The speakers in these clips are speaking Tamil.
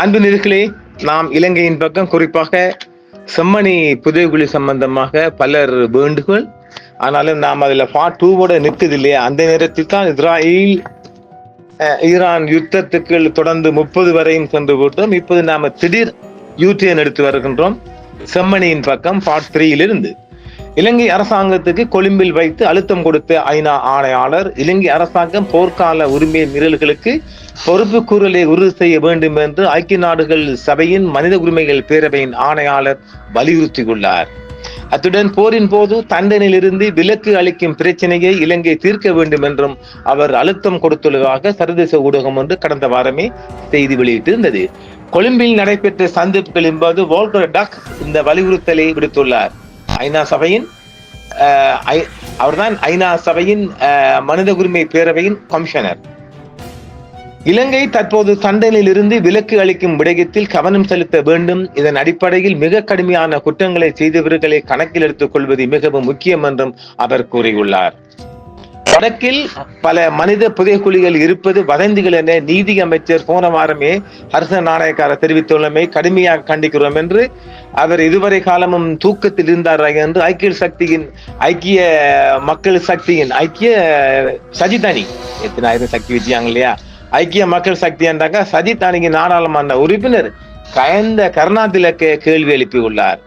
அன்பு நிறுக்களே நாம் இலங்கையின் பக்கம் குறிப்பாக செம்மணி புதைகுழி சம்பந்தமாக பலர் வேண்டுகோள். ஆனாலும் நாம் அதில் பார்ட் டூவோட நிற்குது இல்லையா அந்த நேரத்தில் தான் இஸ்ராயில் ஈரான் யுத்தத்துக்கு தொடர்ந்து முப்பது வரையும் சென்று விட்டோம். இப்போது நாம் திடீர் யூடியன் எடுத்து வருகின்றோம். செம்மணியின் பக்கம் பார்ட் த்ரீயிலிருந்து இலங்கை அரசாங்கத்துக்கு கொழும்பில் வைத்து அழுத்தம் கொடுத்த ஐநா ஆணையாளர் இலங்கை அரசாங்கம் போர்க்கால உரிமை மீறல்களுக்கு பொறுப்பு கூறலை உறுதி செய்ய வேண்டும் என்று ஐக்கிய நாடுகள் சபையின் மனித உரிமைகள் பேரவையின் ஆணையாளர் வலியுறுத்தியுள்ளார். அத்துடன் போரின் போது தண்டனையிலிருந்து விலக்கு அளிக்கும் பிரச்சனையை இலங்கை தீர்க்க வேண்டும் என்றும் அவர் அழுத்தம் கொடுத்துள்ளதாக சர்வதேச ஊடகம் ஒன்று கடந்த வாரமே செய்தி வெளியிட்டிருந்தது. கொழும்பில் நடைபெற்ற சந்திப்புகளின் போது வோல்டர் டக் இந்த வலியுறுத்தலை விடுத்துள்ளார். ஐநா சபையின் அவர்தான் ஐநா சபையின் மனித உரிமை பேரவையின் கமிஷனர். இலங்கை தற்போது சண்டையில் இருந்து விலக்கு அளிக்கும் விடயத்தில் கவனம் செலுத்த வேண்டும். இதன் அடிப்படையில் மிக கடுமையான குற்றங்களை செய்தவர்களை கணக்கில் எடுத்துக் கொள்வது மிகவும் முக்கியம் என்றும் அவர் கூறியுள்ளார். வடக்கில் பல மனித புதைக்குழிகள் இருப்பது வதந்திகள் என நீதி அமைச்சர் போன வாரமே ஹர்ஷ நாணயக்கார தெரிவித்துள்ளமை கடுமையாக கண்டிக்கிறோம் என்று அவர் இதுவரை காலமும் தூக்கத்தில் இருந்தார் என்று ஐக்கிய சக்தியின் ஐக்கிய மக்கள் சக்தியின் ஐக்கிய சஜிதானி. எத்தனாயிரம் சக்தி வச்சாங்க இல்லையா? ஐக்கிய மக்கள் சக்தி என்றாங்க சஜிதானியின் நாடாளுமன்ற உறுப்பினர். கயந்த கருணாதிலக்க கேள்வி எழுப்பியுள்ளார்.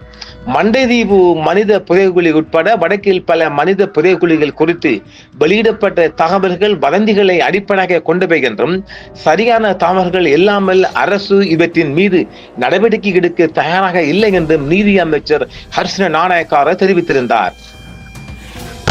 மண்டைதீவு மனித புதைகுழி உட்பட வடக்கில் பல மனித புதைகுழிகள் குறித்து வெளியிடப்பட்ட தகவல்கள் வதந்திகளை அடிப்படையாக கொண்டவை என்றும் சரியான தகவல்கள் இல்லாமல் அரசு இவற்றின் மீது நடவடிக்கை எடுக்க தயாராக இல்லை என்றும் நீதி அமைச்சர் ஹர்ஷன நாணயக்கார தெரிவித்திருந்தார்.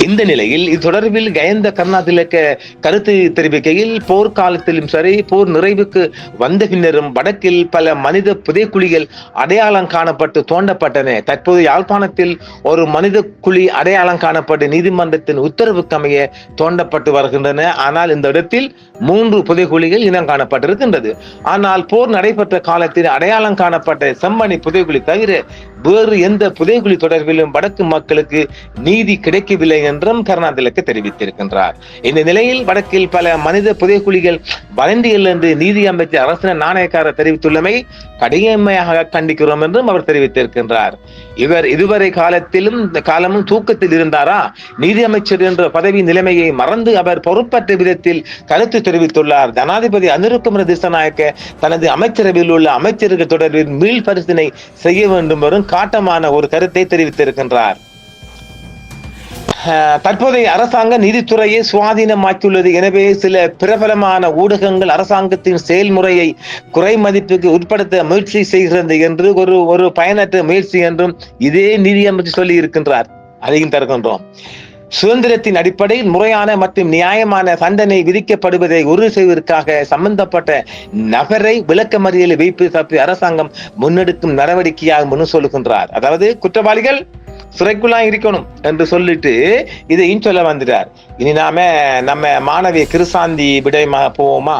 இந்த நிலையில் இது தொடர்பில் கயந்த கருணாதிலக்க கருத்து தெரிவிக்கையில் போர்க்காலத்திலும் சரி போர் நிறைவுக்கு வந்த பின்னரும் வடக்கில் பல மனித புதைக்குழிகள் அடையாளம் காணப்பட்டு தோண்டப்பட்டன. தற்போது யாழ்ப்பாணத்தில் ஒரு மனித குழி அடையாளம் காணப்பட்டு நீதிமன்றத்தின் உத்தரவு அமைய தோண்டப்பட்டு வருகின்றன. ஆனால் இந்த இடத்தில் மூன்று புதைக்குழிகள் இனம் காணப்பட்டிருக்கின்றது. ஆனால் போர் நடைபெற்ற காலத்தில் அடையாளம் காணப்பட்ட செம்மணி புதைக்குழி தவிர வேறு எந்த புதைகுழி தொடர்பிலும் வடக்கு மக்களுக்கு நீதி கிடைக்கவில்லை என்றும் கருணாதிலக்கு தெரிவித்திருக்கின்றார். இந்த நிலையில் வடக்கில் பல மனித புதைக்குழிகள் வதந்திகள் என்று நீதி அமைச்சர் அரசின் நாணயக்காரர் தெரிவித்துள்ளமை கடுமையாக கண்டிக்கிறோம் என்றும் அவர் தெரிவித்திருக்கின்றார். இவர் இதுவரை காலத்திலும் காலமும் தூக்கத்தில் இருந்தாரா? நீதி அமைச்சர் என்ற பதவி நிலைமையை மறந்து அவர் பொறுப்பற்ற விதத்தில் கருத்து தெரிவித்துள்ளார். ஜனாதிபதி அனிருக்குமர திசநாயக்க தனது அமைச்சரவையில் உள்ள அமைச்சர்கள் தொடர்பில் மீள் பரிசீலனை செய்ய வேண்டும் வரும் காட்டமான ஒரு கருத்தை தெரிவித்திருக்கின்றார். தற்போதைய அரசாங்க நிதித்துறையை சுவாதீனமாக்கியுள்ளது. எனவே சில பிரபலமான ஊடகங்கள் அரசாங்கத்தின் செயல்முறையை குறை மதிப்புக்கு உட்படுத்த முயற்சி செய்கிறது என்று ஒரு ஒரு பயனற்ற முயற்சி என்றும் இதே நிதியமைச்சர் சொல்லி இருக்கின்றார் அதையும் தருகின்றோம். சுதந்திரத்தின் அடிப்படையில் முறையான மற்றும் நியாயமான தண்டனை விதிக்கப்படுவதை உறுதி செய்வதற்காக சம்பந்தப்பட்ட நபரை விளக்கமறியலில் வைப்பு தப்பி அரசாங்கம் முன்னெடுக்கும் நடவடிக்கையாக என்று சொல்லுகின்றார். அதாவது குற்றவாளிகள் சிறைக்குள்ளா இருக்கணும் என்று சொல்லிட்டு இதையும் சொல்ல வந்துட்டார். இனி நாம நம்ம மாணவி கிருசாந்தி விடயமாக போவோமா?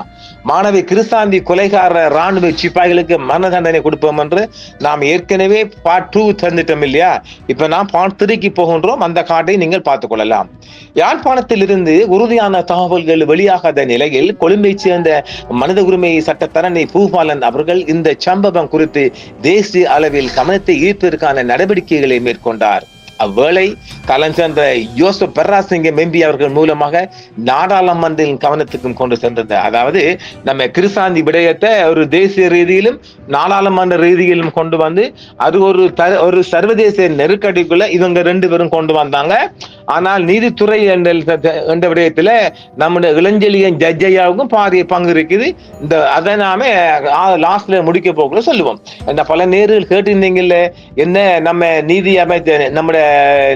மாணவி கிருசாந்தி கொலைகார ராணுவ சிப்பாய்களுக்கு மரண தண்டனை கொடுப்போம் என்று நாம் ஏற்கனவே பார்ட் டூ தந்துட்டோம் இல்லையா? இப்ப நாம் பார்ட் த்ரீக்கு போகின்றோம். அந்த காட்டை நீங்கள் பார்த்துக் கொள்ளலாம். யாழ்ப்பாணத்தில் இருந்து உறுதியான தகவல்கள் வெளியாகாத நிலையில் கொழும்பை சேர்ந்த மனித உரிமை சட்டத்தரணி பூபாலன் அவர்கள் இந்த சம்பவம் குறித்து தேசிய அளவில் கவனத்தை ஈர்ப்பதற்கான நடவடிக்கைகளை மேற்கொண்டார். அவ்வேளை காலம் சென்ற யோசப் பெர்ராசிங்க மெம்பி அவர்கள் மூலமாக நாடாளுமன்றின் கவனத்துக்கும் கொண்டு சென்றது. அதாவது நம்ம கிருசாந்தி விடயத்தை ஒரு தேசிய ரீதியிலும் நாடாளுமன்ற ரீதியிலும் கொண்டு வந்து அது ஒரு த- ஒரு சர்வதேச நெருக்கடிக்குள்ள இவங்க ரெண்டு பேரும் கொண்டு வந்தாங்க. ஆனால் நீதித்துறை என்ற என்ற விடயத்துல நம்முடைய இளஞ்செலியன் ஜட்ஜையாவுக்கும் பாரிய பங்கு இருக்குது. இந்த அதை நாம லாஸ்ட்ல முடிக்க போக்குள்ள சொல்லுவோம். இந்த பல நேரில் கேட்டிருந்தீங்கல்ல என்ன நம்ம நீதி அமைச்சர் நம்முடைய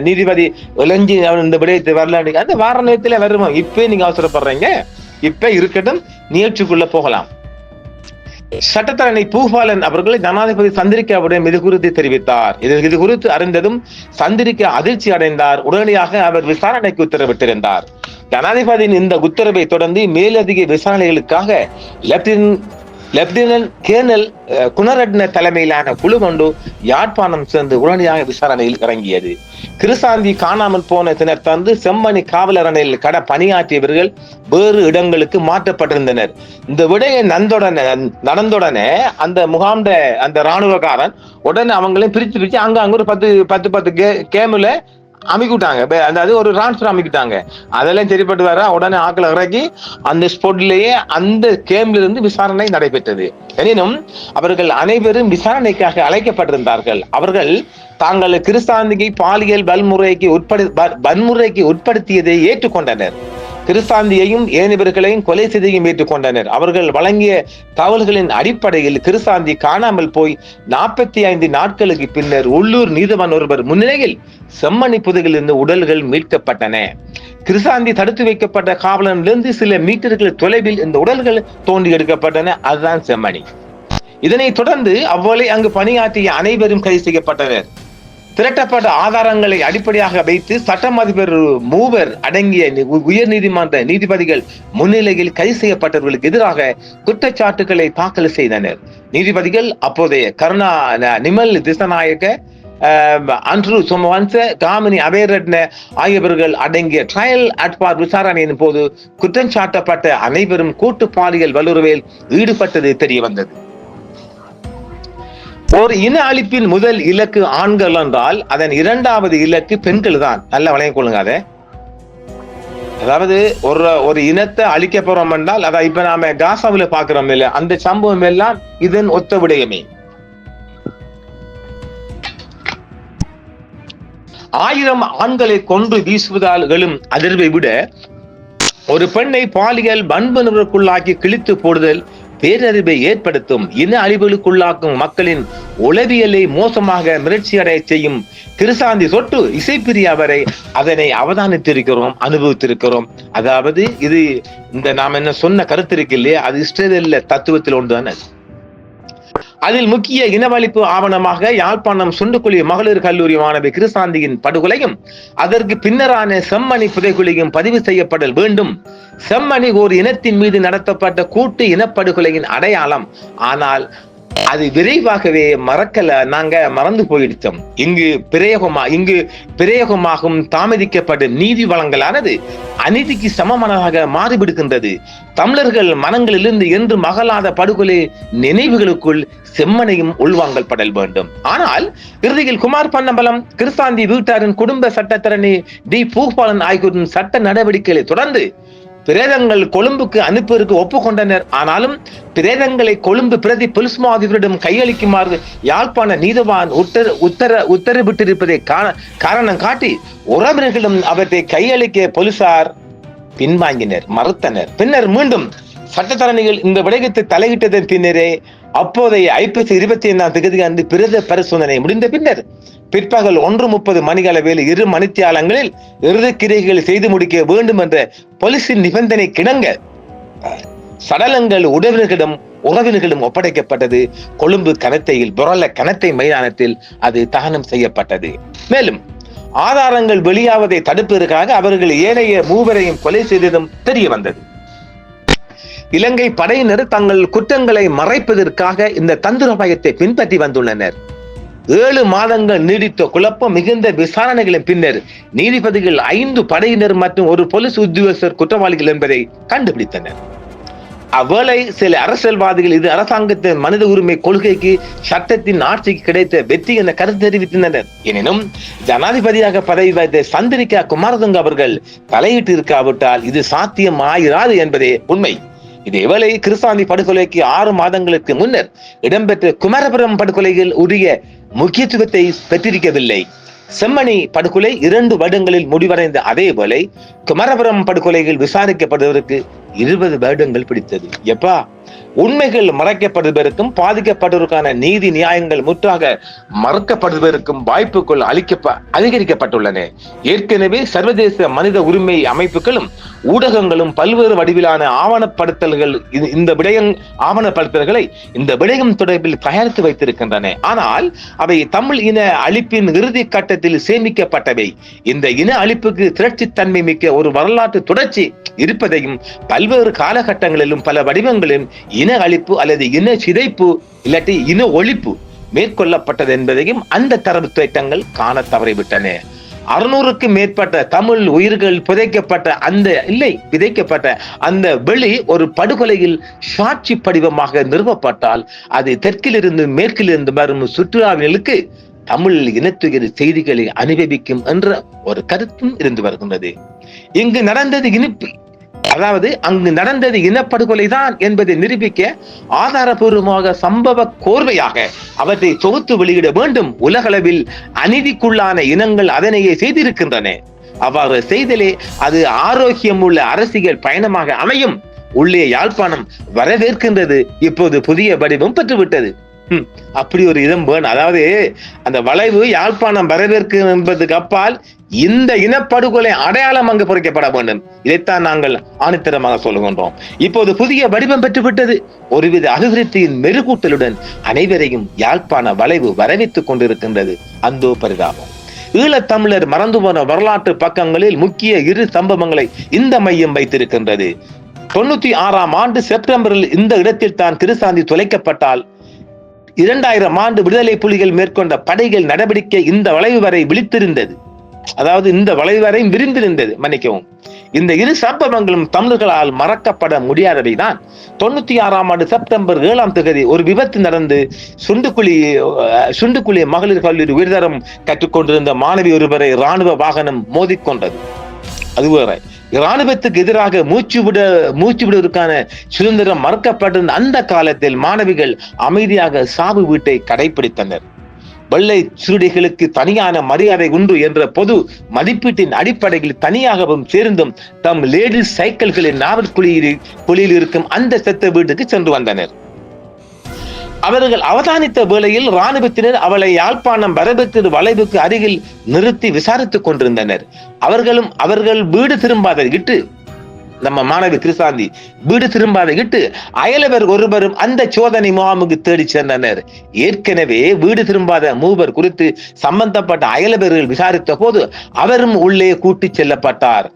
நீதிபதி விளைஞ்சி அவன் இந்த விடயத்தை வரல அந்த வார நேரத்தில் வருமா? இப்ப நீங்க அவசரப்படுறீங்க. இப்ப இருக்கட்டும் நிகழ்ச்சிக்குள்ள போகலாம். சட்டத்தரணி பூபாலன் அவர்களை ஜனாதிபதி சந்திரிகாவுடன் இது குறித்து தெரிவித்தார். இது இது குறித்து அறிந்ததும் சந்திரிகா அதிர்ச்சி அடைந்தார். உடனடியாக அவர் விசாரணைக்கு உத்தரவிட்டிருந்தார். ஜனாதிபதியின் இந்த உத்தரவை தொடர்ந்து மேலதிக விசாரணைகளுக்காக லெப்டினன்ட் லெப்டினன்ட் கேர்னல் குணரட்ன தலைமையிலான குழு கொண்டு யாழ்ப்பாணம் சேர்ந்து உடனடியாக விசாரணையில் இறங்கியது. கிருசாந்தி காணாமல் போன தினர் தந்து செம்மணி காவலரணையில் கட பணியாற்றியவர்கள் வேறு இடங்களுக்கு மாற்றப்பட்டிருந்தனர். இந்த விடயம் நந்தோடனே நடந்தோடனே அந்த முகாம்ட அந்த இராணுவக்காரன் உடனே அவங்களையும் பிரித்து பிரித்து அங்க அங்க ஒரு பத்து பத்து பத்து கே கேமில் அமைக்கிட்டாங்க. அதாவது ஒரு டிரான்ஸ்பர் அமைக்கிட்டாங்க. அதெல்லாம் சரிப்பட்டு வர உடனே ஆக்களை இறக்கி அந்த ஸ்போர்ட்லேயே அந்த கேம்ல இருந்து விசாரணை நடைபெற்றது. எனினும் அவர்கள் அனைவரும் விசாரணைக்காக அழைக்கப்பட்டிருந்தார்கள். அவர்கள் தாங்கள் கிறிஸ்தாந்திகை பாலியல் வன்முறைக்கு உட்படு வ- வன்முறைக்கு உட்படுத்தியதை ஏற்றுக்கொண்டனர். கிறிஸ்தாந்தியையும் ஏனையவர்களையும் கொலை செய்தையும் ஏற்றுக்கொண்டனர். அவர்கள் வழங்கிய தகவல்களின் அடிப்படையில் கிறிஸ்தாந்தி காணாமல் போய் நாற்பத்தி ஐந்து நாட்களுக்கு பின்னர் உள்ளூர் நீதிவான் ஒருவர் முன்னிலையில் செம்மணி புதையிலிருந்து உடல்கள் மீட்கப்பட்டன. கிருசாந்தி தடுத்து வைக்கப்பட்ட காவலனிலிருந்து சில மீட்டர்கள் தொலைவில் இந்த உடல்கள் தோண்டி எடுக்கப்பட்டன. அதுதான் செம்மணி. இதனைத் தொடர்ந்து அவ்வளை அங்கு பணியாற்றிய அனைவரும் கைது செய்யப்பட்டனர். திரட்டப்பட்ட ஆதாரங்களை அடிப்படையாக வைத்து சட்டம் அதிபர் மூவர் அடங்கிய உயர் நீதிமன்ற நீதிபதிகள் முன்னிலையில் கைது செய்யப்பட்டவர்களுக்கு எதிராக குற்றச்சாட்டுகளை தாக்கல் செய்தனர். நீதிபதிகள் அப்போதைய கருணா ந- நிமல் திசநாயக அஹ், அன்ரு சோமவன்ச காமினி அபேரட்ன ஆகியவர்கள் அடங்கிய ட்ரையல் அட்பார் விசாரணையின் போது குற்றம் சாட்டப்பட்ட அனைவரும் கூட்டு பாலியல் வல்லுறவில் ஈடுபட்டது தெரிய வந்தது ஒரு இன அழிப்பின் முதல் இலக்கு ஆண்கள் என்றால் அதன் இரண்டாவது இலக்கு பெண்கள் தான். நல்லா வளையம் கொள்ளுங்க அதை. அதாவது ஒரு ஒரு இனத்தை அழிக்க போறோம் என்றால் அதை இப்ப நாம காசாவில பாக்குறோம் இல்ல அந்த சம்பவம் எல்லாம் இதன் ஒத்த விடயமே ஆயிரம் ஆண்களை கொன்று வீசுவதால் எழும் அதிர்வை விட ஒரு பெண்ணை பாலியல் வன்புணர்வுக்குள்ளாக்கி கிழித்து போடுதல் பேரறிவை ஏற்படுத்தும் இன அழிவுகளுக்குள்ளாக்கும் மக்களின் உளவியலை மோசமாக மிரட்சியடைய செய்யும் திருசாந்தி சொட்டு இசைப்பிரியா வரை அதனை அவதானித்திருக்கிறோம் அனுபவித்திருக்கிறோம். அதாவது இது இந்த நாம் என்ன சொன்ன கருத்து இருக்கு இல்லையா? அது இஸ்ரேலில் தத்துவத்தில் ஒன்றுதானே? அதில் முக்கிய இனவழிப்பு ஆவணமாக யாழ்ப்பாணம் சுண்டுக்குழி மகளிர் கல்லூரி மாணவி கிருசாந்தியின் படுகொலையும் அதற்கு பின்னரான செம்மணி புதைகுழியும் பதிவு செய்யப்படல் வேண்டும். செம்மணி ஒரு இனத்தின் மீது நடத்தப்பட்ட கூட்டு இனப்படுகொலையின் அடையாளம். ஆனால் அது விரைவாகவே மறக்கல நாங்க மறந்து போயிடுச்சோம். இங்கு பிரயோகமா இங்கு பிரயோகமாகும் தாமதிக்கப்படும் நீதி வளங்களானது அநீதிக்கு சமமானதாக மாறிவிடுகின்றது. தமிழர்கள் மனங்களிலிருந்து என்று மகளாத படுகொலை நினைவுகளுக்குள் செம்மனையும் உள்வாங்கல் படல் வேண்டும். ஆனால் இறுதியில் குமார் பன்னம்பலம் கிருசாந்தி வீட்டாரின் குடும்ப சட்டத்தரணி டி. பூபாலன் ஆகியோரின் சட்ட நடவடிக்கைகளை தொடர்ந்து பிரேதங்கள் கொழும்புக்கு அனுப்புவதற்கு ஒப்புக்கொண்டனர். ஆனாலும் பிரேதங்களை கொழும்பு பிரதி போலீஸ் கையளிக்குமாறு யாழ்ப்பாண நீதவான் உத்தர உத்தர உத்தரவிட்டிருப்பதை காண காரணம் காட்டி உறவினர்களிடம் அவற்றை கையளிக்க போலீசார் பின்வாங்கினர் மறுத்தனர். பின்னர் மீண்டும் சட்டத்தரணிகள் இந்த விடயத்தை தலையிட்டதன் பின்னரே அப்போதைய ஐபிஎஸ் இருபத்தி ஐந்தாம் தேதி அன்று பிரத பரிசோதனை முடிந்த பின்னர் பிற்பகல் ஒன்று முப்பது மணிகளவில் இரு மணித்தியாலங்களில் இறுதிக்கிரைகள் செய்து முடிக்க வேண்டும் என்ற போலீசின் நிபந்தனை கிணங்க சடலங்கள் உறவினர்களிடம் உறவினர்களிடம் ஒப்படைக்கப்பட்டது. கொழும்பு கனத்தையில் புரள கனத்தை மைதானத்தில் அது தகனம் செய்யப்பட்டது. மேலும் ஆதாரங்கள் வெளியாவதை தடுப்பதற்காக அவர்கள் ஏனைய மூவரையும் கொலை செய்ததும் தெரிய வந்தது இலங்கை படையினர் தங்கள் குற்றங்களை மறைப்பதற்காக இந்த தந்திரோபாயத்தை பின்பற்றி வந்துள்ளனர். ஏழு மாதங்கள் நீடித்த குழப்பம் மிகுந்த விசாரணைகளின் பின்னர் நீதிபதிகள் ஐந்து படையினர் மற்றும் ஒரு போலீஸ் உத்தியோகஸ்தர் குற்றவாளிகள் என்பதை கண்டுபிடித்தனர். அவ்வேளை சில அரசியல்வாதிகள் இது அரசாங்கத்தின் மனித உரிமை கொள்கைக்கு சட்டத்தின் ஆட்சிக்கு கிடைத்த வெற்றி என கருத்து தெரிவித்தனர். எனினும் ஜனாதிபதியாக பதவி வைத்த சந்திரிகா குமாரதுங்க அவர்கள் தலையிட்டு இருக்காவிட்டால் இது சாத்தியம் ஆயிராது என்பதே உண்மை. இதேவேளை கிருசாந்தி படுகொலைக்கு ஆறு மாதங்களுக்கு முன்னர் இடம்பெற்ற குமரபுரம் படுகொலைகள் உரிய முக்கியத்துவத்தை பெற்றிருக்கவில்லை. செம்மணி படுகொலை இரண்டு வருடங்களில் முடிவடைந்த அதே வேளை குமரபுரம் படுகொலைகள் விசாரிக்கப்படுவதற்கு இருபது வருடங்கள் பிடித்தது. எப்பா? உண்மைகள் மறைக்கப்படுவதற்கும் பாதிக்கப்படுவதற்கான நீதி நியாயங்கள் முற்றாக மறுக்கப்படுவதற்கும் வாய்ப்புகள் அளிக்க அதிகரிக்கப்பட்டுள்ளன. ஏற்கனவே சர்வதேச மனித உரிமை அமைப்புகளும் ஊடகங்களும் பல்வேறு வடிவிலான ஆவணப்படுத்தல்கள் இந்த விடயம் ஆவணப்படுத்தல்களை இந்த விடயம் தொடர்பில் தயாரித்து வைத்திருக்கின்றன. ஆனால் அவை தமிழ் இன அழிப்பின் இறுதி கட்டத்தில் சேமிக்கப்பட்டவை. இந்த இன அழிப்புக்கு திரட்சித்தன்மை மிக்க ஒரு வரலாற்று தொடர்ச்சி இருப்பதையும் பல்வேறு காலகட்டங்களிலும் பல வடிவங்களிலும் இன அழிப்பு அல்லது இன சிதைப்பு இல்லாட்டி இன ஒழிப்பு மேற்கொள்ளப்பட்டது என்பதையும் அந்த தரவு திட்டங்கள் காண தவறிவிட்டன. அறுநூறுக்கு மேற்பட்ட தமிழ் உயிர்கள் புதைக்கப்பட்ட அந்த இல்லை விதைக்கப்பட்ட அந்த வெளி ஒரு படுகொலையில் சாட்சி படிவமாக நிறுவப்பட்டால் அது தெற்கிலிருந்து மேற்கிலிருந்து வரும் சுற்றுலாவினர்களுக்கு தமிழ் இனத்துயிர் செய்திகளை அனுபவிக்கும் என்ற ஒரு கருத்தும் இருந்து வருகின்றது. இங்கு நடந்தது இனிப்பு. அதாவது அங்கு நடந்தது இனப்படுகொலை தான் என்பதை நிரூபிக்க ஆதாரபூர்வமாக சம்பவ கோர்வையாக அவற்றை தொகுத்து வெளியிட வேண்டும். உலகளவில் அநீதிக்குள்ளான இனங்கள் அதனையே செய்திருக்கின்றன. அவ்வாறு செய்தலே அது ஆரோக்கியம் உள்ள அரசியல் பயணமாக அமையும். உள்ளே யாழ்ப்பாணம் வரவேற்கின்றது. இப்போது புதிய வடிவம் பெற்றுவிட்டது. அப்படி ஒரு இதம் வேணும். அதாவது அந்த வளைவு யாழ்ப்பாணம் வரவேற்கும் என்பதுக்கு அப்பால் இந்த இனப்படுகொலை அடையாளம் அங்கு பொறிக்கப்பட வேண்டும். இதைத்தான் நாங்கள் ஆணித்தரமாக சொல்லுகின்றோம். இப்போது புதிய வடிவம் பெற்றுவிட்டது. ஒருவித அபிவிருத்தியின் மெருகூட்டலுடன் அனைவரையும் யாழ்ப்பாண வளைவு வரவேற்றுக் கொண்டிருக்கின்றது. அந்தோ பரிதாபம். ஈழத்தமிழர் மறந்து போன வரலாற்று பக்கங்களில் முக்கிய இரு சம்பவங்களை இந்த மையம் வைத்திருக்கின்றது. தொண்ணூத்தி ஆறாம் ஆண்டு செப்டம்பரில் இந்த இடத்தில் தான் திருசாந்தி தொலைக்கப்பட்டால் இரண்டாயிரம் ஆண்டு விடுதலை புலிகள் மேற்கொண்ட படைகள் நடவடிக்கை இந்த வளைவு வரை விழித்திருந்தது. அதாவது இந்த வளைவரையும் விரிந்திருந்தது மன்னிக்கவும். இந்த இரு சம்பவங்களும் தமிழர்களால் மறக்கப்பட முடியாதவைதான். தொண்ணூத்தி ஆறாம் ஆண்டு செப்டம்பர் ஏழாம் தேதி ஒரு விபத்து நடந்து சுண்டுக்குழி சுண்டுக்குழி மகளிர் கல்லூரி உயர்தரம் கற்றுக்கொண்டிருந்த மாணவி ஒருவரை ராணுவ வாகனம் மோதிக்கொண்டது. அது வேற. இராணுவத்துக்கு எதிராக மூச்சு விட மூச்சு விடுவதற்கான சுதந்திரம் மறுக்கப்பட்டிருந்த அந்த காலத்தில் மாணவிகள் அமைதியாக சாவு வீட்டை கடைபிடித்தனர் வெள்ளை சுருடிகளுக்கு தனியான மரியாதை உண்டு என்ற பொது மதிப்பீட்டின் அடிப்படையில் தனியாகவும் சேர்ந்தும் தம் லேடிஸ் சைக்கிள்களின் நாவற்குழியில் குழியில் இருக்கும் அந்த செத்த வீட்டுக்கு சென்று வந்தனர். அவர்கள் அவதானித்த வேளையில் ராணுவத்தினர் அவளை யாழ்ப்பாணம் வரவேற்று வளைவுக்கு அருகில் நிறுத்தி விசாரித்துக் கொண்டிருந்தனர். அவர்களும் அவர்கள் வீடு திரும்பாத இட்டு நம்ம மாணவி கிருசாந்தி வீடு திரும்பாத இட்டு அயலவர் ஒருவரும் அந்த சோதனை முகாமுக்கு தேடி சென்றனர் ஏற்கனவே வீடு திரும்பாத மூவர் குறித்து சம்பந்தப்பட்ட அயலவர்கள் விசாரித்த போது அவரும் உள்ளே கூட்டிச் செல்லப்பட்டார்.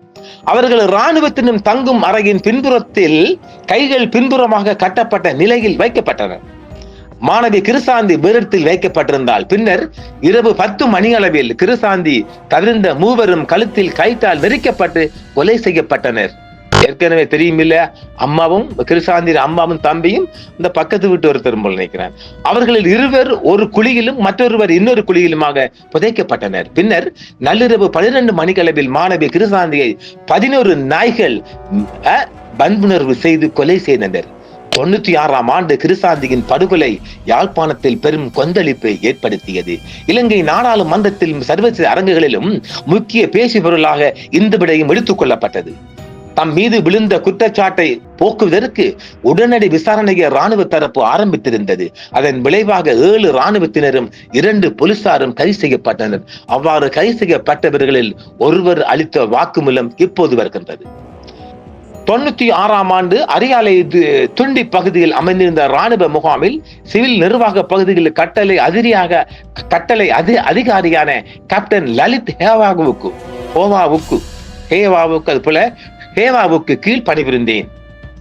அவர்கள் இராணுவத்தினும் தங்கும் அறையின் பின்புறத்தில் கைகள் பின்புறமாக கட்டப்பட்ட நிலையில் வைக்கப்பட்டனர். மாணவி கிருசாந்தி வீரத்தில் வைக்கப்பட்டிருந்தால் பின்னர் இரவு பத்து மணி அளவில் கிருசாந்தி தவிர்ந்த மூவரும் கழுத்தில் கைத்தால் நெரிக்கப்பட்டு கொலை செய்யப்பட்டனர். ஏற்கனவே தெரியும் இல்ல அம்மாவும் கிருசாந்தி அம்மாவும் தம்பியும் இந்த பக்கத்து வீட்டு ஒருத்தர் திரும்ப நினைக்கிறேன் அவர்களில் இருவர் ஒரு குழியிலும் மற்றொருவர் இன்னொரு குழியிலுமாக புதைக்கப்பட்டனர். பின்னர் நள்ளிரவு பனிரெண்டு மணிக்களவில் மாணவி கிருசாந்தியை பதினோரு நாய்கள் அஹ், வன்புணர்வு செய்து கொலை செய்தனர். தொண்ணூத்தி ஆறாம் ஆண்டு கிருசாந்தியின் படுகொலை யாழ்ப்பாணத்தில் பெரும் கொந்தளிப்பை ஏற்படுத்தியது. இலங்கை நாடாளுமன்றத்திலும் சர்வதேச அரங்குகளிலும் முக்கிய பேசு பொருளாக இந்த விடயம் எடுத்துக் கொள்ளப்பட்டது. தம் மீது விழுந்த குற்றச்சாட்டை போக்குவதற்கு உடனடி விசாரணையை ராணுவ தரப்பு ஆரம்பித்திருந்தது. அதன் விளைவாக ஏழு ராணுவத்தினரும் இரண்டு போலீசாரும் கைது செய்யப்பட்டனர். அவ்வாறு கைது செய்யப்பட்டவர்களில் ஒருவர் அளித்த வாக்குமூலம் இப்போது வருகின்றது. தொண்ணூத்தி ஆறாம் ஆண்டு அரியாலை துண்டி பகுதியில் அமைந்திருந்த ராணுவ முகாமில் சிவில் நிர்வாக பகுதியில் கட்டளை அதிரியாக கட்டளை அதி அதிகாரியான கேப்டன் லலித் ஹேவாகுவுக்கு ஹோவாவுக்கு ஹேவாவுக்கு அது போல ஹேவாவுக்கு கீழ் பணிபுரிந்தேன்.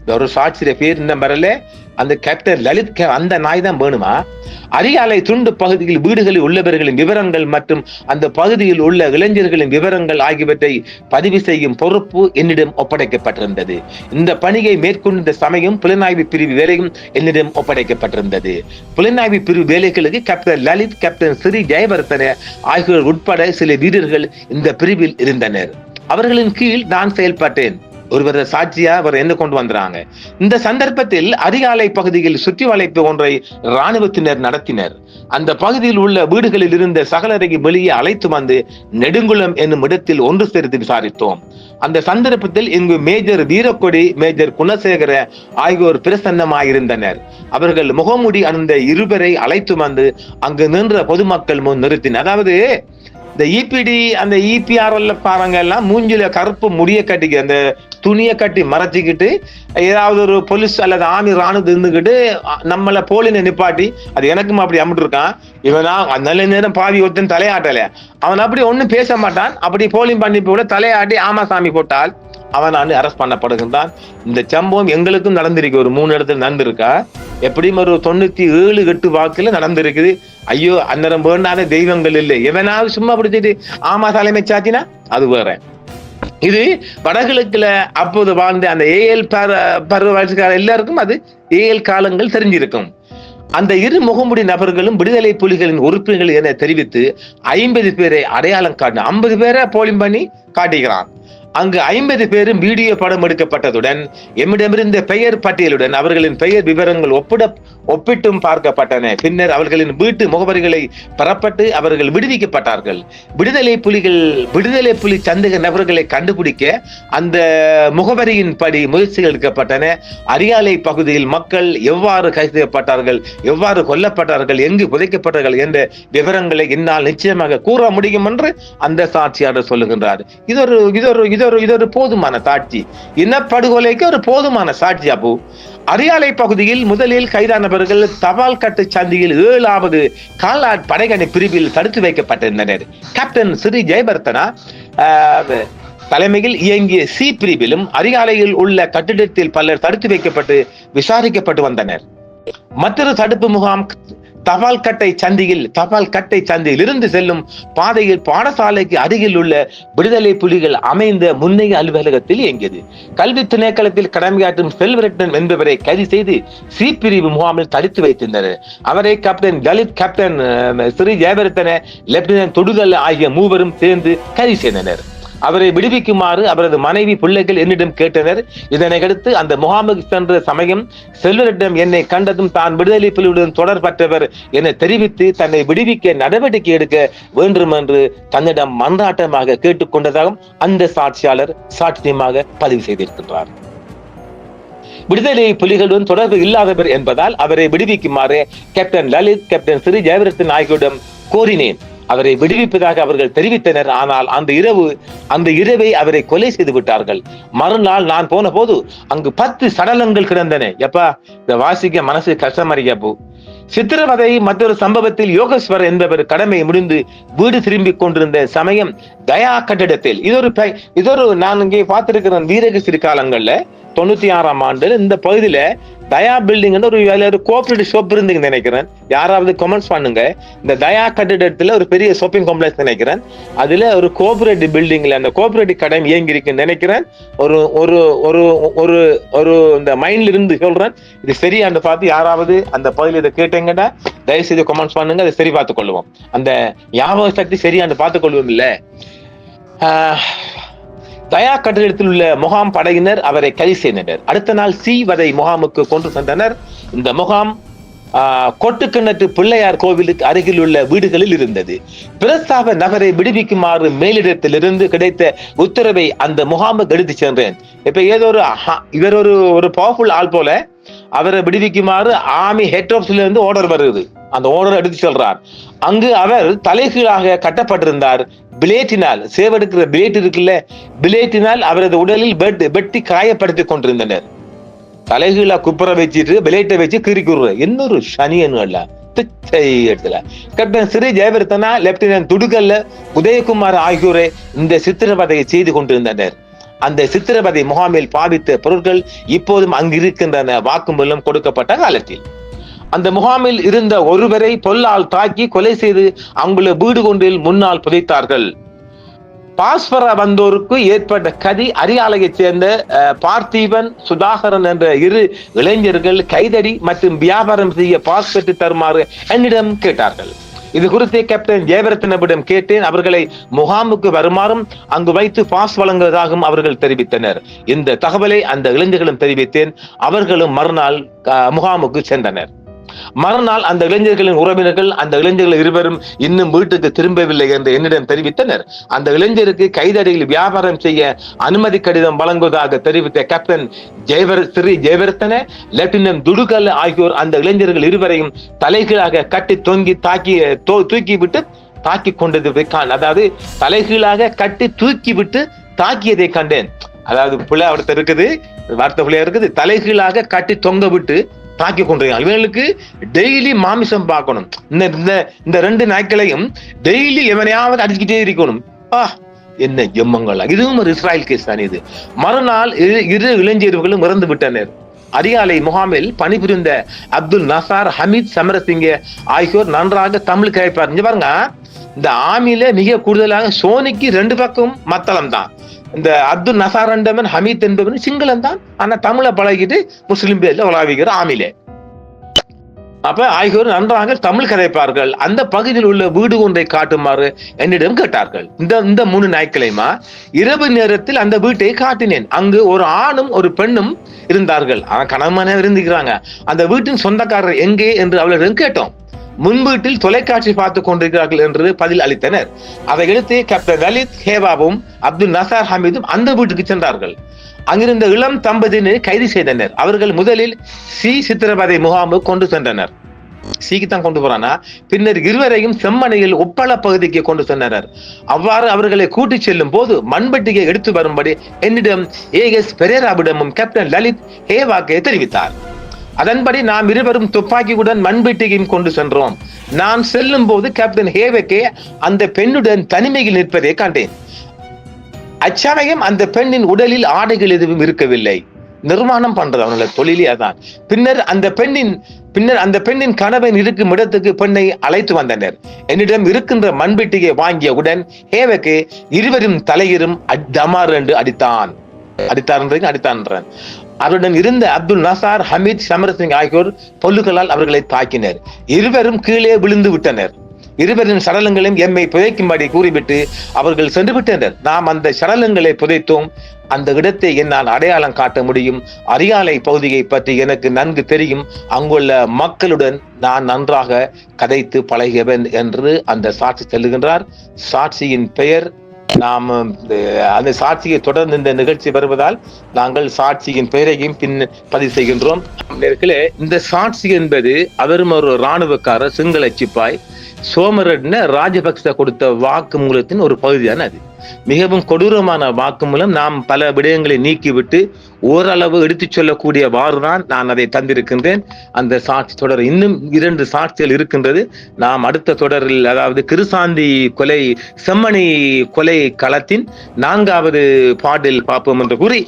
ஒரு சாட்சிய பேர் இன்னும் வரல. அந்த கேப்டன் லலித் கே- அந்த நாய் தான் வேணுமா? அரியாலை துண்டு பகுதியில் வீடுகளில் உள்ளவர்களின் விவரங்கள் மற்றும் அந்த பகுதியில் உள்ள இளைஞர்களின் விவரங்கள் ஆகியவற்றை பதிவு செய்யும் பொறுப்பு என்னிடம் ஒப்படைக்கப்பட்டிருந்தது. இந்த பணியை மேற்கொண்ட சமயம் புலனாய்வு பிரிவு வேலையும் என்னிடம் ஒப்படைக்கப்பட்டிருந்தது. புலனாய்வு பிரிவு வேலைகளுக்கு கேப்டன் லலித் கேப்டன் ஸ்ரீ ஜெயவர்த்தன ஆகியோர் உட்பட சில வீரர்கள் இந்த பிரிவில் இருந்தனர். அவர்களின் கீழ் நான் செயல்பட்டேன். ஒருவர் சாட்சியா அவர் என்ன கொண்டு வந்தாங்க இந்த சந்தர்ப்பத்தில் அதிகாலை பகுதியில் சுற்றி வளைப்பு ஒன்றை இராணுவத்தினர் நடத்தினர். அந்த பகுதியில் உள்ள வீடுகளில் இருந்த சகலரை வெளியே அழைத்து வந்து நெடுங்குளம் என்னும் இடத்தில் ஒன்று சேர்த்து விசாரித்தோம். அந்த சந்தர்ப்பத்தில் இங்கு மேஜர் வீரக்கொடி மேஜர் குணசேகர ஆகியோர் பிரசன்னமாயிருந்தனர். அவர்கள் முகமுடி அணிந்த இருவரை அழைத்து வந்து அங்கு நின்ற பொதுமக்கள் முன் நிறுத்தினர். அதாவது இந்த இபிடி அந்த இபிஆர்எல்ல பாருங்க எல்லாம் மூஞ்சில கருப்பு முடிய கட்டிக்க அந்த துணியை கட்டி மறைச்சிக்கிட்டு ஏதாவது ஒரு போலீஸ் அல்லது ஆமி ராணுவம் இருந்துக்கிட்டு நம்மளை போலினை போலின நிப்பாட்டி அது எனக்கும் அப்படி அம்பிட்டு இவன் இவனா நல்ல நேரம் பாவி ஒருத்தன் தலையாட்டல. அவன் அப்படி ஒன்றும் பேச மாட்டான். அப்படி போலிங் பண்ணி போல தலையாட்டி ஆமா சாமி போட்டால் அவன் அரெஸ்ட் பண்ணப்படுகின்றான். இந்த சம்பவம் எங்களுக்கும் நடந்திருக்கு. ஒரு மூணு இடத்துல நடந்திருக்கா. எப்படியும் ஒரு தொண்ணூத்தி ஏழு எட்டு வாக்குல நடந்திருக்குது. ஐயோ அன்னரம் வேண்டாத தெய்வங்கள் இல்லை. எவனாவது சும்மா பிடிச்சிட்டு ஆமா தலைமை சாத்தினா? அது வேற. இது வடகிழக்குல அப்போது வாழ்ந்த அந்த ஏஎல் பருவ பருவ வளர்ச்சிக்கார எல்லாருக்கும் அது ஏஎல் காலங்கள் தெரிஞ்சிருக்கும். அந்த இரு முகமுடி நபர்களும் விடுதலை புலிகளின் உறுப்பினர்கள் என தெரிவித்து ஐம்பது பேரை அடையாளம் காட்டின ஐம்பது பேரை போலிங் பண்ணி காட்டுகிறான் அங்கு ஐம்பது பேரும் வீடியோ படம் எடுக்கப்பட்டதுடன் எம்மிடமிருந்த பெயர் பட்டியலுடன் அவர்களின் பெயர் விவரங்கள் ஒப்பிட ஒப்பிட்டும் பார்க்கப்பட்டன. பின்னர் அவர்களின் வீட்டு முகவரிகளை பெறப்பட்டு அவர்கள் விடுவிக்கப்பட்டார்கள். விடுதலை புலிகள் விடுதலை புலி சந்தேக நபர்களை கண்டுபிடிக்க அந்த முகவரியின் படி முயற்சிகள் எடுக்கப்பட்டன. அரியாலை பகுதியில் மக்கள் எவ்வாறு கைது செய்யப்பட்டார்கள் எவ்வாறு கொல்லப்பட்டார்கள் எங்கு புதைக்கப்பட்டார்கள் என்ற விவரங்களை என்னால் நிச்சயமாக கூற முடியும் என்று அந்த சாட்சியாளர் சொல்லுகின்றார். இது ஒரு இது ஒரு இது ஒரு இது ஒரு போதுமான சாட்சி இனப்படுகொலைக்கு ஒரு போதுமான சாட்சி அப்போ அரியாலை பகுதியில் முதலில் கைதானவர்கள் தபால் கட்டு சந்தியில் ஏழாவது கால்நாட் படைகணி பிரிவில் தடுத்து வைக்கப்பட்டிருந்தனர் கேப்டன் ஸ்ரீ ஜெயபர்த்தனா தலைமையில் இயங்கிய சி பிரிவிலும் அரியாலையில் உள்ள கட்டிடத்தில் பலர் தடுத்து வைக்கப்பட்டு விசாரிக்கப்பட்டு வந்தனர் மற்றொரு தடுப்பு முகாம் தபால் கட்டை சந்தியில் தபால் கட்டை சந்தியில் இருந்து செல்லும் பாதையில் பாடசாலைக்கு அருகில் உள்ள விடுதலை புலிகள் அமைந்த முன்னைய அலுவலகத்தில் இயங்கியது. கல்வி திணைக்களத்தில் கடமையாற்றும் செல்வரட்டன் என்பவரை கைது செய்து சி பிரிவு முகாமில் தடுத்து வைத்திருந்தனர். அவரை captain Lalith captain Sri Jayawardena lieutenant தொடுதல் ஆகிய மூவரும் சேர்ந்து கைது செய்தனர். அவரை விடுவிக்குமாறு அவரது மனைவி பிள்ளைகள் என்னிடம் கேட்டனர். இதனை அடுத்து அந்த முகாமுக்கு சென்ற சமயம் செல்வரிடம் என்னை கண்டதும் தான் விடுதலை புலியுடன் தொடர்பற்றவர் என தெரிவித்து தன்னை விடுவிக்க நடவடிக்கை எடுக்க வேண்டும் என்று தன்னிடம் மன்றாட்டமாக கேட்டுக்கொண்டதாகவும் அந்த சாட்சியாளர் சாட்சியமாக பதிவு செய்திருக்கின்றார். விடுதலை புலிகளுடன் தொடர்பு இல்லாதவர் என்பதால் அவரை விடுவிக்குமாறு கேப்டன் லலித் கேப்டன் ஸ்ரீ ஜெயவர்த்தன் ஆகியோரிடம் கோரினேன். அவரை விடுவிப்பதாக அவர்கள் தெரிவித்தனர். ஆனால் அந்த இரவு அந்த இரவை அவரை கொலை செய்து விட்டார்கள். மறுநாள் நான் போன போது அங்கு பத்து சடலங்கள் கிடந்தன. எப்பா இந்த வாசிக்க மனசு கஷ்டமறியா போ. சித்திரவதை மற்றொரு சம்பவத்தில் யோகேஸ்வர் என்பவர் கடமை முடிந்து வீடு திரும்பிக் கொண்டிருந்த சமயம் தயா கட்டிடத்தில். இதொரு பை- இதொரு நான் இங்கே பார்த்திருக்கிறேன் வீரகசிறி காலங்கள்ல தொண்ணூத்தி ஆறாம் ஆண்டு இந்த பகுதியில தயா பில்டிங் ஒரு அதுல ஒரு கோஆபரேட்டிவ் ஷாப் இருந்துங்க நினைக்கிறேன். யாராவது கமெண்ட்ஸ் பண்ணுங்க. இந்த தயா கட்டிடத்துல ஒரு பெரிய ஷாப்பிங் காம்ப்ளெக்ஸ் நினைக்கிறேன். அதுல ஒரு கோஆபரேட்டிவ் பில்டிங்ல அந்த கோஆபரேட்டிவ் கடை இயங்கி இருக்குன்னு நினைக்கிறேன். ஒரு ஒரு ஒரு ஒரு ஒரு இந்த மைண்ட்ல இருந்து சொல்றேன். இது சரியான்னு பார்த்து யாராவது அந்த பகுதியில் இதை கேட்டீங்கன்னா தயவு செய்து கமெண்ட்ஸ் பண்ணுங்க. அதை சரி பார்த்துக் கொள்வோம் அந்த ஞாபக சக்தி சரியான்னு பார்த்துக் கொள்வோம் இல்ல. தயா கட்டிடத்தில் உள்ள முகாம் படையினர் அவரை கைது செய்தனர். அடுத்த நாள் சி வதை முகாமுக்கு கொண்டு சென்றனர். இந்த முகாம் கொட்டுக்கிணற்று பிள்ளையார் கோவிலுக்கு அருகில் உள்ள வீடுகளில் இருந்தது. பிரஸ்தாப நகரை விடுவிக்குமாறு மேலிடத்திலிருந்து கிடைத்த உத்தரவை அந்த முகாமுக்கு எடுத்து சென்றேன். இப்ப ஏதோ ஒரு இவர் ஒரு ஒரு பவர்ஃபுல் ஆள் போல. அவரை விடுவிக்குமாறு ஆர்மி ஹெட் ஆஃப்ஸ்ல இருந்து ஆர்டர் வருது. அந்த ஓனர் எடுத்து சொல்றார். அங்கு அவர் தலைகீழாக கட்டப்பட்டிருந்தார். பிளேட்டினால் சேவெடுக்கிற பிளேட் இருக்குல்ல பிளேட்டினால் அவரது உடலில் பெட் வெட்டி காயப்படுத்திக் கொண்டிருந்தனர். தலைகீழா குப்புற வச்சிட்டு பிளேட்டை வச்சு கிரிக்குற இன்னொரு சனியன்ல பிச்சை இடத்துல கேப்டன் ஸ்ரீ ஜெயவர்த்தனா லெப்டினன்ட் துடுகல்ல உதயகுமார் ஆகியோரை இந்த சித்திரவதையை செய்து கொண்டிருந்தனர். அந்த சித்திரவதை முகாமில் பாவித்த பொருட்கள் இப்போதும் அங்கிருக்கின்றன. வாக்குமூலம் கொடுக்கப்பட்ட காலத்தில். அந்த முகாமில் இருந்த ஒருவரை பொல்லால் தாக்கி கொலை செய்து அங்குள்ள வீடு கொண்டில் முன்னால் புதைத்தார்கள். பாஸ்பர வந்தோருக்கு ஏற்பட்ட கதி அரியாலையைச் சேர்ந்த பார்த்திபன் சுதாகரன் என்ற இரு இளைஞர்கள் கைதடி மற்றும் வியாபாரம் செய்ய பாஸ் பெற்று தருமாறு என்னிடம் கேட்டார்கள். இது குறித்து கேப்டன் ஜெயவரத்னவிடம் கேட்டேன். அவர்களை முகாமுக்கு வருமாறும் அங்கு வைத்து பாஸ் வழங்குவதாகவும் அவர்கள் தெரிவித்தனர். இந்த தகவலை அந்த இளைஞர்களும் தெரிவித்தேன். அவர்களும் மறுநாள் முகாமுக்கு சென்றனர். மறுநாள் அந்த இளைஞர்களின் உறவினர்கள் அந்த இளைஞர்கள் இருவரும் இன்னும் வீட்டுக்கு திரும்பவில்லை என்று என்னிடம் தெரிவித்தனர். அந்த இளைஞருக்கு கைதடியில் வியாபாரம் செய்ய அனுமதி கடிதம் வழங்குவதாக தெரிவித்த கேப்டன் ஜெயவர் ஸ்ரீ ஜெயவர்த்தன லெப்டினன்ட் துடுகல் ஆகியோர் அந்த இளைஞர்கள் இருவரையும் தலைகீழாக கட்டி தொங்கி தாக்கி தோ- தூக்கி விட்டு தாக்கி கொண்டது கான் அதாவது தலைகீழாக கட்டி தூக்கி விட்டு தாக்கியதை கண்டேன். அதாவது பிள்ளை அவர்த்த இருக்குது வார்த்தை பிள்ளையா இருக்குது தலைகீழாக கட்டி தொங்க விட்டு தாக்கி கொண்டிருக்காங்க இவங்களுக்கு டெய்லி மாமிசம் பார்க்கணும். இந்த இந்த இந்த ரெண்டு நாட்களையும் டெய்லி எவனையாவது அடிச்சுக்கிட்டே இருக்கணும். ஆ என்ன ஜம்மங்கள் இதுவும் ஒரு இஸ்ராயல் கேஸ் தான் இது. மறுநாள் இரு இரு இளைஞர்களும் இறந்து விட்டனர் அரியாலை முகாமில் பணிபுரிந்த அப்துல் நசார் ஹமீத் சமரசிங்க ஆகியோர் நன்றாக தமிழ் கலைப்பார் இங்க பாருங்க இந்த ஆமில மிக கூடுதலாக சோனிக்கு ரெண்டு பக்கம் மத்தளம் தான் இந்த அப்துல் நசார் என்பவன் ஹமீத் என்பவன் சிங்களம் தான் ஆனா தமிழை பழகிட்டு முஸ்லிம் பேர்ல உலாவிக்கிற ஆமிலே அப்ப ஆகியோர் நன்றாக தமிழ் கதைப்பார்கள். அந்த பகுதியில் உள்ள வீடு ஒன்றை காட்டுமாறு என்னிடம் கேட்டார்கள். இந்த இந்த மூணு நாய்க்களையுமா இரவு நேரத்தில் அந்த வீட்டை காட்டினேன். அங்கு ஒரு ஆணும் ஒரு பெண்ணும் இருந்தார்கள். ஆனா கணவனே இருந்துக்கிறாங்க. அந்த வீட்டின் சொந்தக்காரர் எங்கே என்று அவளிடம் கேட்டோம். முன் வீட்டில் தொலைக்காட்சி பார்த்துக் கொண்டிருக்கிறார்கள் என்று பதில் அளித்தனர். அதை எடுத்து கேப்டன் லலித் ஹேவாவும் அப்துல் நசார் ஹமீதும் அந்த வீட்டுக்கு சென்றார்கள். அங்கிருந்த இளம் தம்பதியினர் கைது செய்தனர். அவர்கள் முதலில் சி. சித்திரவதை முகாமுக்கு கொண்டு சென்றனர். சீக்கு தான் கொண்டு போறானா? பின்னர் இருவரையும் செம்மனையில் ஒப்பள பகுதிக்கு கொண்டு சென்றனர். அவ்வாறு அவர்களை கூட்டிச் செல்லும் போது மண்பட்டியை எடுத்து வரும்படி என்னிடம் ஏ. எஸ். பெரேராவிடமும் கேப்டன் லலித் ஹேவாக்கே தெரிவித்தார். அதன்படி நாம் இருவரும் துப்பாக்கியுடன் மண்வெட்டியையும் கொண்டு சென்றோம். நான் செல்லும் போது கேப்டன் ஹேவக்கே அந்த பெண்ணுடன் தனிமையில் நிற்பதை கண்டேன். அச்சமயம் அந்த பெண்ணின் உடலில் ஆடைகள் எதுவும் இருக்கவில்லை. நிர்மாணம் பண்றது அவனுடைய தொழிலே அதான். பின்னர் அந்த பெண்ணின் பின்னர் அந்த பெண்ணின் கணவன் இருக்கும் இடத்துக்கு பெண்ணை அழைத்து வந்தனர். என்னிடம் இருக்கின்ற மண்பெட்டியை வாங்கியவுடன் ஹேவக்கு இருவரும் தலையிரும் அட்- என்று அடித்தான். அடித்தார் அடித்தான் அவருடன் இருந்த அப்துல் நசார் ஹமீத் சமரசிங் ஆகியோர் பொல்லுகளால் அவர்களை தாக்கினர். இருவரும் கீழே விழுந்து விட்டனர். இருவரின் சடலங்களையும் எம்மை புதைக்கும்படி கூறிவிட்டு அவர்கள் சென்று விட்டனர். நாம் அந்த சடலங்களை புதைத்தோம் அந்த இடத்தை என்னால் அடையாளம் காட்ட முடியும். அரியாலை பகுதியை பற்றி எனக்கு நன்கு தெரியும். அங்குள்ள மக்களுடன் நான் நன்றாக கதைத்து பழகியவன் என்று அந்த சாட்சி செல்லுகின்றார். சாட்சியின் பெயர் நாம் அந்த சாட்சியை தொடர்ந்து இந்த நிகழ்ச்சி வருவதால் நாங்கள் சாட்சியின் பெயரையும் பின் பதிவு செய்கின்றோம். இந்த சாட்சி என்பது அவரும் ஒரு இராணுவக்காரர் சிங்கள சிப்பாய். சோமரட்ன ராஜபக்ச கொடுத்த வாக்குமூலத்தின் ஒரு பகுதியான அது. மிகவும் கொடூரமான வாக்குமூலம் நாம் பல விடயங்களை நீக்கிவிட்டு ஓரளவு எடுத்துச் சொல்லக்கூடியவாறு தான் நான் அதை தந்திருக்கின்றேன். அந்த சாட்சி தொடர் இன்னும் இரண்டு சாட்சிகள் இருக்கின்றது. நாம் அடுத்த தொடரில் அதாவது கிருசாந்தி கொலை செம்மணி கொலை களத்தின் நான்காவது பாடல் பார்ப்போம் என்று கூறி